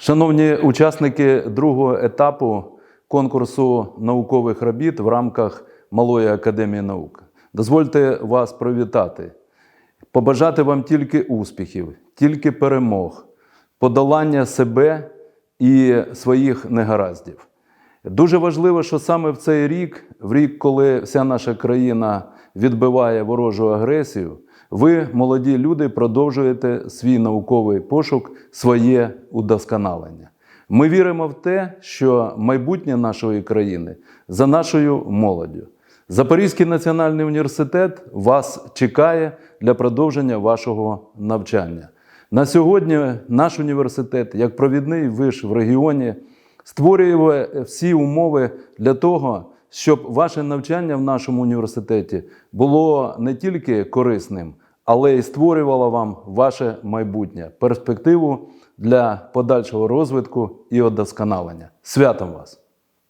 Шановні учасники другого етапу конкурсу наукових робіт в рамках Малої академії наук, дозвольте вас привітати, побажати вам тільки успіхів, тільки перемог, подолання себе і своїх негараздів. Дуже важливо, що саме в цей рік, в рік, коли вся наша країна відбиває ворожу агресію, ви, молоді люди, продовжуєте свій науковий пошук, своє удосконалення. Ми віримо в те, що майбутнє нашої країни за нашою молоддю. Запорізький національний університет вас чекає для продовження вашого навчання. На сьогодні наш університет, як провідний виш в регіоні, створює всі умови для того, щоб ваше навчання в нашому університеті було не тільки корисним, але й створювало вам ваше майбутнє, перспективу для подальшого розвитку і удосконалення. Святом вас!